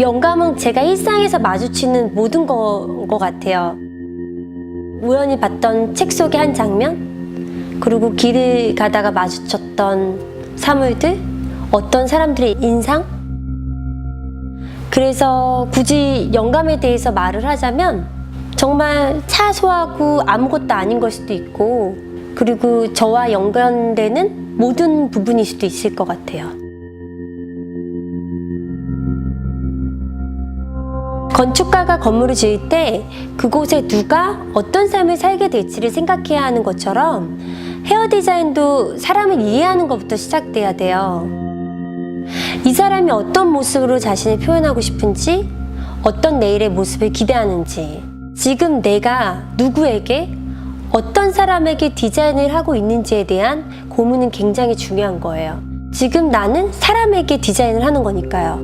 영감은 제가 일상에서 마주치는 모든 것 같아요. 우연히 봤던 책 속의 한 장면, 그리고 길을 가다가 마주쳤던 사물들, 어떤 사람들의 인상. 그래서 굳이 영감에 대해서 말을 하자면 정말 사소하고 아무것도 아닌 걸 수도 있고, 그리고 저와 연관되는 모든 부분일 수도 있을 것 같아요. 건축가가 건물을 지을 때 그곳에 누가 어떤 삶을 살게 될지를 생각해야 하는 것처럼 헤어 디자인도 사람을 이해하는 것부터 시작돼야 돼요. 이 사람이 어떤 모습으로 자신을 표현하고 싶은지, 어떤 내일의 모습을 기대하는지, 지금 내가 누구에게 어떤 사람에게 디자인을 하고 있는지에 대한 고민은 굉장히 중요한 거예요. 지금 나는 사람에게 디자인을 하는 거니까요.